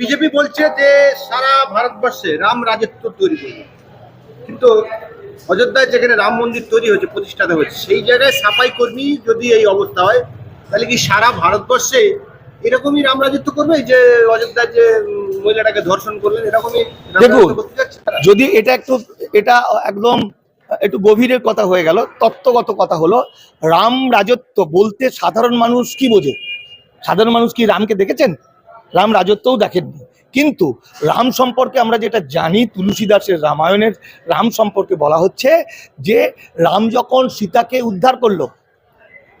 BJP বলছে যে সারা ভারতবর্ষে রাম রাজত্ব তৈরি করবে। কিন্তু অযোধ্যায় যেখানে রাম মন্দির তৈরি হয়েছে প্রতিষ্ঠাতা হয়েছে সেই জায়গায় সাফাই কর্মী যদি এই অবস্থা হয় তাহলে কি সারা ভারতবর্ষে এরকমই রাম রাজত্ব করবে? যে অযোধ্যায় যে মহিলাটাকে ধর্ষণ করলেন এরকমই দেখুন? যদি এটা একটু এটা একদম একটু গভীরের কথা হয়ে গেল তত্ত্বগত কথা হলো রাম রাজত্ব বলতে সাধারণ মানুষ কি বোঝে? সাধারণ মানুষ কি রামকে দেখেছেন? রাম রাজত্বও দেখেননি। কিন্তু রাম সম্পর্কে আমরা যেটা জানি তুলসীদাসের রামায়ণের, রাম সম্পর্কে বলা হচ্ছে যে রাম যখন সীতাকে উদ্ধার করল,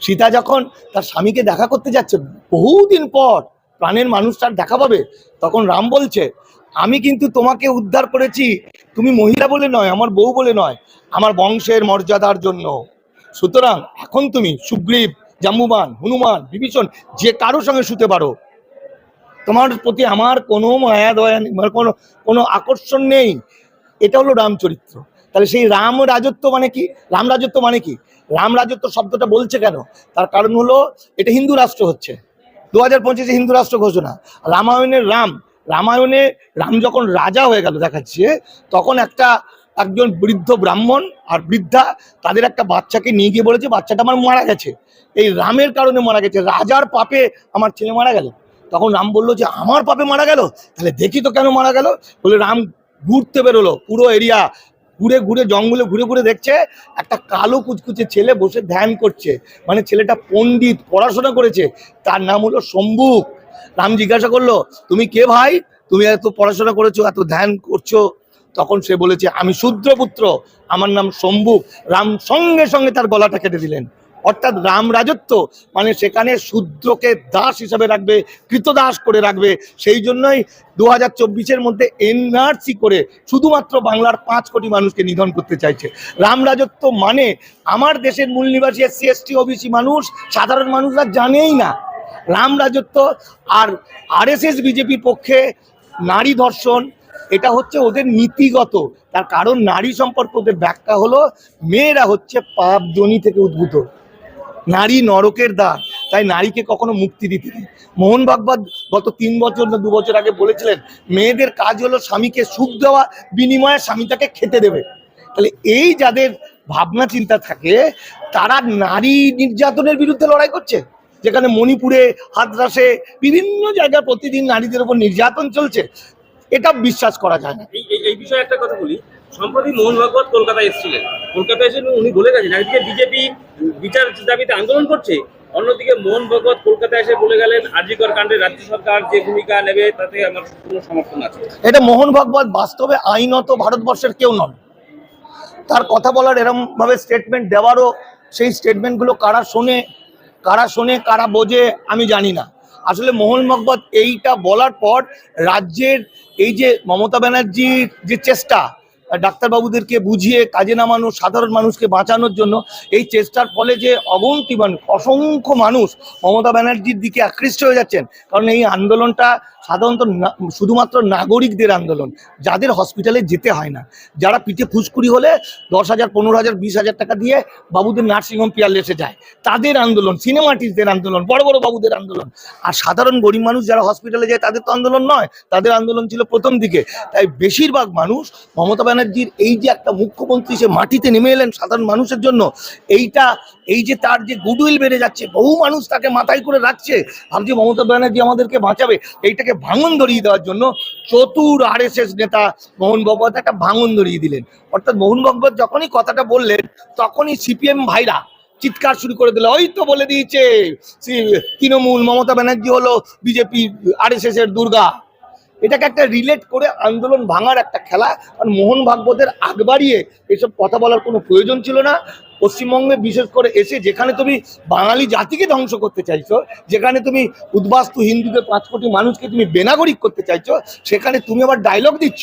সীতা যখন তার স্বামীকে দেখা করতে যাচ্ছে, বহুদিন পর প্রাণের মানুষ তার দেখা পাবে, তখন রাম বলছে, আমি কিন্তু তোমাকে উদ্ধার করেছি। তুমি মহিলা বলে নয়, আমার বউ বলে নয়, আমার বংশের মর্যাদার জন্য। সুতরাং এখন তুমি সুগ্রীব, জাম্বুবান, হনুমান, বিভীষণ যে কারোর সঙ্গে শুতে পারো তোমার প্রতি আমার কোনো মায়া দয়া নেই, মানে কোনো কোনো আকর্ষণ নেই। এটা হলো রামচরিত্র তাহলে সেই রাম রাজত্ব মানে কি? রাম রাজত্ব মানে কি? রাম রাজত্ব শব্দটা বলছে কেন? তার কারণ হলো এটা হিন্দু রাষ্ট্র হচ্ছে। দু হাজার পঁচিশে হিন্দু রাষ্ট্র ঘোষণা। রামায়ণের রাম রামায়ণে রাম যখন রাজা হয়ে গেল দেখাচ্ছে তখন একটা একজন বৃদ্ধ ব্রাহ্মণ আর বৃদ্ধা তাদের একটা বাচ্চাকে নিয়ে গিয়ে বলেছে বাচ্চাটা আমার মারা গেছে। এই রামের কারণে মারা গেছে। রাজার পাপে আমার ছেলে মারা গেল। তখন রাম বলল যে, আমার পাপে মারা গেল? তাহলে দেখি তো কেন মারা গেল? বলে রাম ঘুরতে বেরোলো, পুরো এরিয়া ঘুরে ঘুরে জঙ্গলে ঘুরে ঘুরে দেখছে, একটা কালো কুচকুচে ছেলে বসে ধ্যান করছে। মানে ছেলেটা পণ্ডিত, পড়াশোনা করেছে, তার নাম হলো শম্ভুক রাম জিজ্ঞাসা করল, তুমি কে ভাই? তুমি এত পড়াশোনা করেছ, এত ধ্যান করছ? তখন সে বলেছে, আমি শূদ্রপুত্র, আমার নাম শম্ভুক রাম সঙ্গে সঙ্গে তার গলাটা কেটে দিলেন। অর্থাৎ রাম রাজত্ব মানে সেখানে শূদ্রকে দাস হিসাবে রাখবে, কৃতদাস করে রাখবে। সেই জন্যই দু হাজার মধ্যে এনআরসি করে শুধুমাত্র বাংলার পাঁচ কোটি মানুষকে নিধন করতে চাইছে। রাম রাজত্ব মানে আমার দেশের মূল নিবাসী এসসি, এসটি, ওবিসি মানুষ, সাধারণ মানুষরা জানেই না। রাম রাজত্ব আর আরএসএস বিজেপির পক্ষে নারী ধর্ষণ, এটা হচ্ছে ওদের নীতিগত। তার কারণ নারী সম্পর্কে ওদের ব্যাখ্যা হলো, মেয়েরা হচ্ছে পাপ জনি থেকে উদ্ভূত। নারী নরকের দ্বার, তাই নারীকে কখনো মুক্তি দিতে নেই। মোহন ভাগবত গত তিন বছর না দু বছর আগে বলেছিলেন, মেয়েদের কাজ হলো স্বামীকে সুখ দেওয়া, বিনিময়ে স্বামী তাকে খেতে দেবে। তাহলে এই যাদের ভাবনা চিন্তা থাকে, তারা নারী নির্যাতনের বিরুদ্ধে লড়াই করছে? যেখানে মণিপুরে, হাদ্রাসে বিভিন্ন জায়গায় প্রতিদিন নারীদের উপর নির্যাতন চলছে, এটা বিশ্বাস করা যায় না। এই বিষয়ে একটা কথা বলি। সম্প্রতি মোহন ভাগবত কলকাতায় এসেছিলেন। কলকাতায় এসে উনি বলে গেছেন, একদিকে বিজেপি বিচার দাবিতে আন্দোলন করছে, অন্যদিকে মোহন ভাগবত কলকাতায় এসে বলে গেলেন আরজিকর কাণ্ডে রাজ্য সরকার যে ভূমিকা নেবে, তাতে আমার পূর্ণ সমর্থন আছে। এটা মোহন ভাগবত বাস্তবে আইনত ভারতবর্ষের কেউ নন। তার কথা বলার এরম ভাবে স্টেটমেন্ট দেওয়ারও সেই স্টেটমেন্টগুলো কারা শোনে কারা শোনে, কারা বোঝে, আমি জানি না। আসলে মোহন ভাগবত এইটা বলার পর রাজ্যের এই যে মমতা ব্যানার্জির যে চেষ্টা ডাক্তারবাবুদেরকে বুঝিয়ে কাজে নামানো, সাধারণ মানুষকে বাঁচানোর জন্য এই চেষ্টার ফলে যে অগন্তি মানুষ অসংখ্য মানুষ মমতা ব্যানার্জির দিকে আকৃষ্ট হয়ে যাচ্ছেন। কারণ এই আন্দোলনটা সাধারণত শুধুমাত্র নাগরিকদের আন্দোলন, যাদের হসপিটালে যেতে হয় না। যারা পিঠে ফুসকুড়ি হলে দশ হাজার, পনেরো হাজার, বিশ হাজার টাকা দিয়ে বাবুদের নার্সিংহোম পিয়ারলেসে যায়। তাদের আন্দোলন সিনেমাটিস্টদের আন্দোলন, বড় বড় বাবুদের আন্দোলন। আর সাধারণ গরিব মানুষ যারা হসপিটালে যায়, তাদের তো আন্দোলন নয়, তাদের আন্দোলন ছিল প্রথম দিকে। তাই বেশিরভাগ মানুষ, মমতা ব্যানার্জির এই যে একটা মুখ্যমন্ত্রী সে মাটিতে নেমে এলেন সাধারণ মানুষের জন্য, এইটা, এই যে তার যে গুডউইল বেড়ে যাচ্ছে, বহু মানুষ তাকে মাথায় করে রাখছে। ভাবছে মমতা ব্যানার্জি আমাদেরকে বাঁচাবে, এইটাকে ভাঙন ধরিয়ে দেওয়ার জন্য চতুর আরএসএস নেতা মোহন ভগবত একটা ভাঙন ধরিয়ে দিলেন। অর্থাৎ মোহন ভগবত যখনই কথাটা বললেন, তখনই সিপিএম ভাইরা চিৎকার শুরু করে দিল, ওই তো বলে দিয়েছে তৃণমূল মমতা ব্যানার্জি হলো বিজেপি আরএসএস এর দুর্গা। এটাকে একটা রিলেট করে আন্দোলন ভাঙার একটা খেলা। আর মোহন ভাগবতের আগ বাড়িয়ে এসব কথা বলার কোনো প্রয়োজন ছিল না। পশ্চিমবঙ্গে বিশেষ করে এসে যেখানে তুমি বাঙালি জাতিকে ধ্বংস করতে চাইছো, যেখানে তুমি উদ্বাস্তু হিন্দুদের পাঁচ কোটি মানুষকে তুমি বেনাগরিক করতে চাইছো, সেখানে তুমি আবার ডায়লগ দিচ্ছ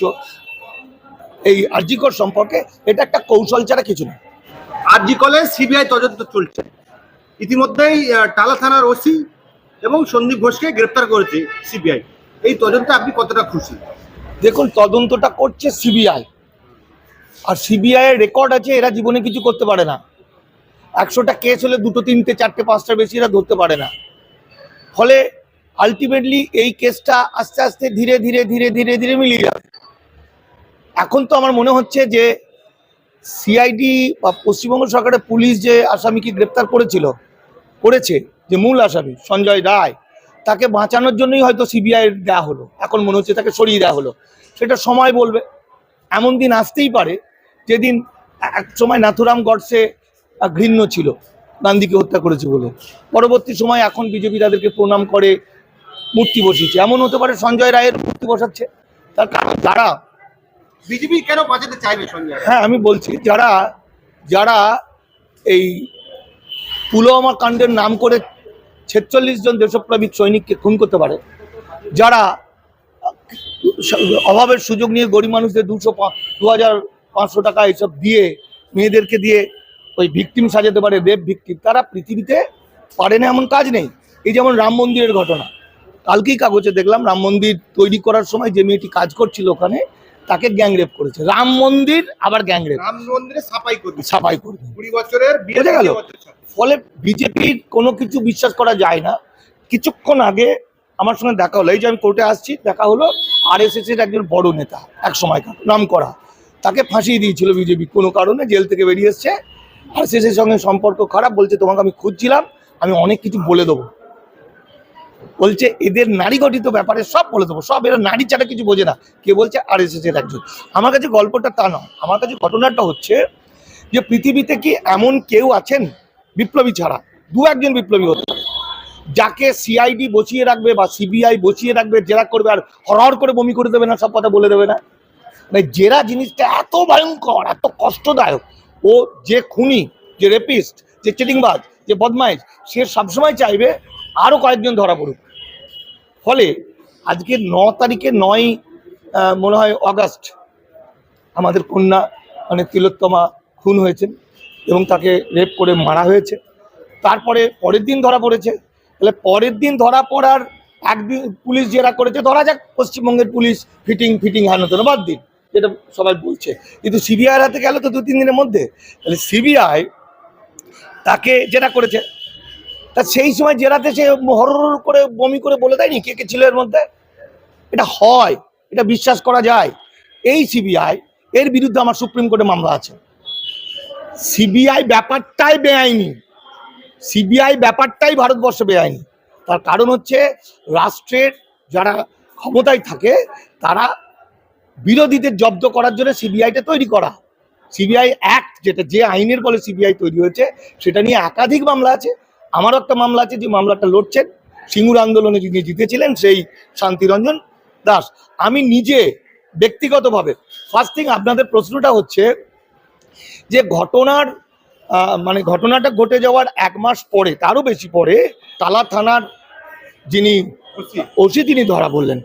এই আর্জিকর সম্পর্কে, এটা একটা কৌশল ছাড়া কিছু না। আরজি কলে সিবিআই তদন্ত চলছে। ইতিমধ্যেই টালা থানার ওসি এবং সন্দীপ ঘোষকে গ্রেপ্তার করেছে সিবিআই। এই তদন্তে আপনি কতটা খুশি? দেখুন, তদন্তটা করছে সিবিআই। আর সিবিআই রেকর্ড আছে, এরা জীবনে কিছু করতে পারে না। একশোটা কেস হলে দুটো, তিনটে, চারটে, পাঁচটা বেশি এরা ধরতে পারে না। ফলে আলটিমেটলি এই কেসটা আস্তে আস্তে ধীরে ধীরে ধীরে ধীরে ধীরে মিলিয়ে যাবে। এখন তো আমার মনে হচ্ছে যে সিআইডি বা পশ্চিমবঙ্গ সরকারের পুলিশ যে আসামিকে গ্রেপ্তার করেছিল, করেছে, যে মূল আসামি, সঞ্জয় রায় তাকে বাঁচানোর জন্যই হয়তো সিবিআই দেওয়া হলো। এখন মনে হচ্ছে তাকে সরিয়ে দেওয়া হলো। সেটা সময় বলবে। এমন দিন আসতেই পারে যেদিন এক সময় নাথুরাম গডসে ঘৃণ্য ছিল গান্ধীকে হত্যা করেছে বলে। পরবর্তী সময় এখন বিজেপি তাদেরকে প্রণাম করে মূর্তি বসিয়েছে। এমন হতে পারে সঞ্জয় রায়ের মূর্তি বসাচ্ছে। তার কারণ যারা বিজেপি কেন বাঁচাতে চাইবে সঞ্জয় হ্যাঁ আমি বলছি যারা যারা এই পুলওয়ামা কাণ্ডের নাম করে ছেচল্লিশ জন দেশপ্রেমিক সৈনিককে খুন করতে পারে। যারা অভাবের সুযোগ নিয়ে গরিব মানুষদের দুশো দু হাজার পাঁচশো টাকা এসব দিয়ে মেয়েদেরকে দিয়ে ওই ভিকটিম সাজাতে পারে রেপ ভিকটিম তারা পৃথিবীতে পারে না এমন কাজ নেই। এই যেমন রাম মন্দিরের ঘটনা। কালকেই কাগজে দেখলাম রাম মন্দির তৈরি করার সময় যে মেয়েটি কাজ করছিল ওখানে তাকে গ্যাং রেপ করেছে। রাম মন্দির আবার গ্যাং রেপ। রাম মন্দিরে সাফাই করবে সাফাই করবে কুড়ি বছরের বিয়ে গেল? ফলে বিজেপির কোনো কিছু বিশ্বাস করা যায় না। কিছুক্ষণ আগে আমার সঙ্গে দেখা হলো। এই যে আমি কোর্টে আসছি, দেখা হলো আর এর একজন বড় নেতা এক সময়কার, নাম করা। তাকে ফাঁসিয়ে দিয়েছিল বিজেপি। কোনো কারণে জেল থেকে বেরিয়ে এসছে। আর এর সঙ্গে সম্পর্ক খারাপ, বলছে, তোমাকে আমি খুঁজছিলাম, আমি অনেক কিছু বলে দেবো। বলছে, এদের নারী গঠিত ব্যাপারে সব বলে দেবো। সব এরা নারী ছাড়া কিছু বোঝে না। কে বলছে? আর এর একজন। আমার কাছে গল্পটা তা নয়। আমার কাছে ঘটনাটা হচ্ছে যে, পৃথিবীতে কি এমন কেউ আছেন বিপ্লবী ছাড়া, দু একজন বিপ্লবী হতে যাকে সিআইডি বসিয়ে রাখবে বা সিবিআই বসিয়ে রাখবে, জেরা করবে আর হরহর করে বমি করে দেবে না, সব কথা বলে দেবে না। মানে জেরা জিনিসটা এত ভয়ঙ্কর, এত কষ্টদায়ক। ও যে খুনি, যে রেপিস্ট যে চিটিংবাজ, যে বদমাইশ, সে সবসময় চাইবে আরও কয়েকজন ধরা পড়ুক। ফলে আজকে ন তারিখে নয় মনে হয়, অগাস্ট, আমাদের কন্যা মানে তিলোত্তমা খুন হয়েছেন। এবং তাকে রেপ করে মারা হয়েছে। তারপরে পরের দিন ধরা পড়েছে। তাহলে পরের দিন ধরা পড়ার একদিন পুলিশ জেরা করেছে। ধরা যাক, পশ্চিমবঙ্গের পুলিশ ফিটিং ফিটিং হানো বাদ দিন, যেটা সবাই বলছে। কিন্তু সিবিআই হাতে গেল তো দু তিন দিনের মধ্যে। তাহলে সিবিআই তাকে জেরা করেছে। তা সেই সময় জেরাতে সে হর করে, বমি করে বলে দেয়নি কে কে ছিল এর মধ্যে? এটা হয়, এটা বিশ্বাস করা যায়। এই সিবিআই এর বিরুদ্ধে আমার সুপ্রিম কোর্টে মামলা আছে। সিবিআই ব্যাপারটাই বেআইনি। সিবিআই ব্যাপারটাই ভারতবর্ষে বেআইনি। তার কারণ হচ্ছে রাষ্ট্রের যারা ক্ষমতায় থাকে, তারা বিরোধীদের জব্দ করার জন্য সিবিআইটা তৈরি করা। সিবিআই অ্যাক্ট যেটা, যে আইনের বলে সিবিআই তৈরি হয়েছে, সেটা নিয়ে একাধিক মামলা আছে। আমারও একটা মামলা আছে, যে মামলাটা লড়ছেন। সিঙ্গুর আন্দোলনে যিনি জিতেছিলেন, সেই শান্তিরঞ্জন দাস। আমি নিজে ব্যক্তিগতভাবে ফার্স্ট থিং আপনাদের প্রশ্নটা হচ্ছে যে ঘটনার মানে ঘটনাটা ঘটে যাওয়ার এক মাস পরে তারও বেশি পরে তালা থানার যিনি। ওসি। তিনি ধরা বললেন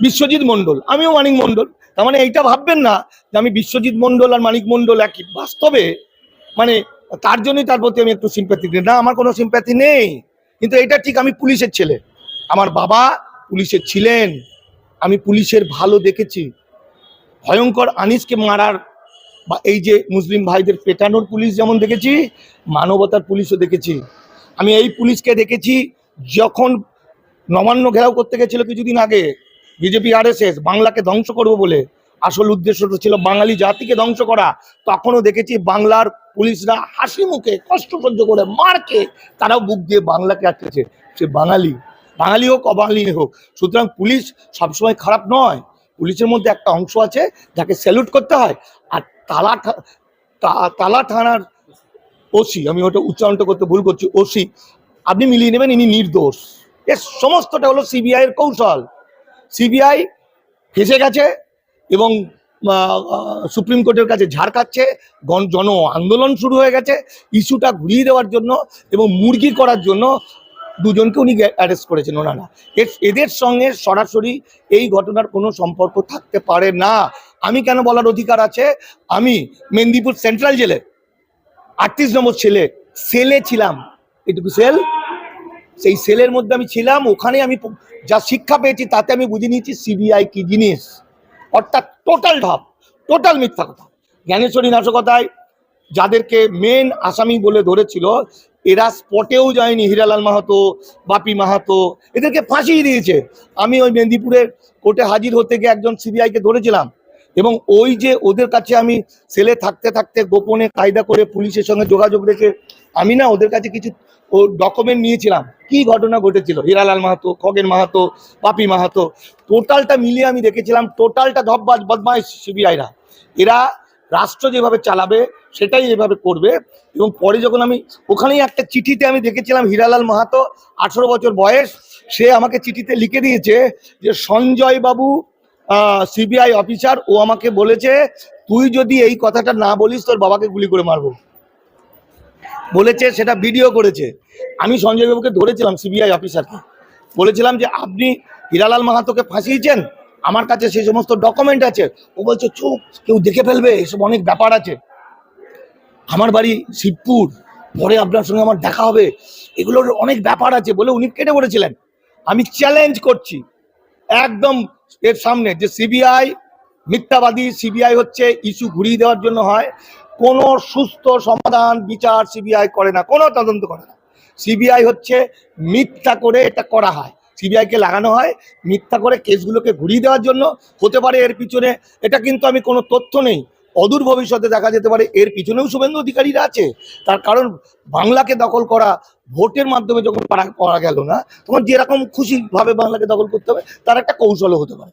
বিশ্বজিৎ মণ্ডল। আমিও মানিক মণ্ডল। তার মানে এইটা ভাববেন না যে আমি বিশ্বজিৎ মণ্ডল আর মানিক মণ্ডল একই। বাস্তবে মানে তার জন্যই তার প্রতি আমি একটু সিম্প্যাথি দিই। না আমার কোনো সিম্প্যাথি নেই। কিন্তু এটা ঠিক আমি পুলিশের ছেলে। আমার বাবা পুলিশের ছিলেন। আমি পুলিশের ভালো দেখেছি। ভয়ঙ্কর আনিসকে মারার বা এই যে মুসলিম ভাইদের পেটানোর পুলিশ যেমন দেখেছি, মানবতার পুলিশও দেখেছি। আমি এই পুলিশকে দেখেছি যখন নবান্ন ঘেরাও করতে গেছিল কিছুদিন আগে, বিজেপি আরএসএস, বাংলাকে ধ্বংস করব বলে। আসল উদ্দেশ্যটা ছিল বাঙালি জাতিকে ধ্বংস করা। তখনও দেখেছি বাংলার পুলিশরা হাসি মুখে, কষ্ট সহ্য করে মারকে তারাও বুক দিয়ে বাংলাকে আটকেছে। সে বাঙালি। বাঙালি হোক, অবাঙালি হোক। সুতরাং পুলিশ সবসময় খারাপ নয়। পুলিশের মধ্যে একটা অংশ আছে, যাকে স্যালুট করতে হয়। আর তালা তালা থানার ওসি, আমি ওটা উচ্চারণটা করতে ভুল করছি, ওসি, আপনি মিলিয়ে নেবেন, ইনি নির্দোষ। এর সমস্তটা হলো সিবিআই এর কৌশল। সিবিআই ফেসে গেছে এবং সুপ্রিম কোর্টের কাছে ঝাড় খাচ্ছে জন আন্দোলন শুরু হয়ে গেছে, ইস্যুটা ঘুরিয়ে দেওয়ার জন্য এবং মুরগি করার জন্য দুজনকে উনি অ্যারেস্ট করেছেন ওনারা। এদের সঙ্গে সরাসরি এই ঘটনার কোনো সম্পর্ক থাকতে পারে না। আমি কেন বলার অধিকার আছে? আমি মেদিনীপুর সেন্ট্রাল জেলে আটত্রিশ নম্বর ছেলে সেলে ছিলাম। এটুকু সেল সেই সেলের মধ্যে আমি ছিলাম, ওখানে আমি যা শিক্ষা পেয়েছি তাতে আমি বুঝে নিয়েছি সিবিআই কি জিনিস। অর্থাৎ টোটাল ঢপ টোটাল মিথ্যা কথা। জ্ঞানেশ্বরী নাশকতায় যাদেরকে মেন আসামি বলে ধরেছিল এরা স্পটেও যায়নি হিরালাল মাহাতো, বাপি মাহাতো, এদেরকে ফাঁসিয়ে দিয়েছে। আমি ওই মেদিনীপুরের কোর্টে হাজির হতে গিয়ে একজন সিবিআইকে ধরেছিলাম এবং ওই যে ওদের কাছে আমি সেলে থাকতে থাকতে গোপনে কায়দা করে পুলিশের সঙ্গে যোগাযোগ রেখে আমি না ওদের কাছে কিছু ও ডকুমেন্ট নিয়েছিলাম। কি ঘটনা ঘটেছিল? হিরালাল মাহাতো, খগেন মাহাতো পাপি মাহাতো, টোটালটা মিলিয়ে আমি দেখেছিলাম, টোটালটা ধব্বাজ, বদমাইশ সিবিআইরা। এরা রাষ্ট্র যেভাবে চালাবে সেটাই এভাবে করবে এবং পরে যখন আমি ওখানেই একটা চিঠিতে আমি দেখেছিলাম হিরালাল মাহাতো, আঠেরো বছর বয়স, সে আমাকে চিঠিতে লিখে দিয়েছে যে, সঞ্জয় বাবু সিবিআই অফিসার, ও আমাকে বলেছে তুই যদি এই কথাটা না বলিস, তোর বাবাকে গুলি করে মারবো। বলেছে, সেটা ভিডিও করেছে। আমি সঞ্জয় বাবুকে ধরেছিলাম সিবিআই অফিসারকে। বলেছিলাম যে, আপনি হিরালাল মাহাতোকে ফাঁসিয়েছেন? আমার কাছে সেই সমস্ত ডকুমেন্ট আছে। ও বলছে, চুপ, কেউ দেখে ফেলবে, এসব অনেক ব্যাপার আছে। আমার বাড়ি শিবপুর, পরে আপনার সঙ্গে আমার দেখা হবে। এগুলোর অনেক ব্যাপার আছে বলে উনি কেটে পড়েছিলেন আমি চ্যালেঞ্জ করছি। একদম এর সামনে যে সিবিআই মিথ্যাবাদী সিবিআই হচ্ছে ইস্যু ঘুরিয়ে দেওয়ার জন্য হয়। কোনো সুস্থ সমাধান বিচার সিবিআই করে না, কোনো তদন্ত করে না। সিবিআই হচ্ছে মিথ্যা করে এটা করা হয়। সিবিআইকে লাগানো হয়, মিথ্যা করে কেসগুলোকে ঘুরিয়ে দেওয়ার জন্য। হতে পারে এর পিছনে, এটা কিন্তু আমি কোনো তথ্য নেই। অদূর ভবিষ্যতে দেখা যেতে পারে। এর পিছনেও শুভেন্দু অধিকারীরা আছে। তার কারণ বাংলাকে দখল করা, ভোটের মাধ্যমে যখন পারা করা গেল না, তখন যেরকম খুশিভাবে বাংলাকে দখল করতে হবে, তার একটা কৌশলও হতে পারে।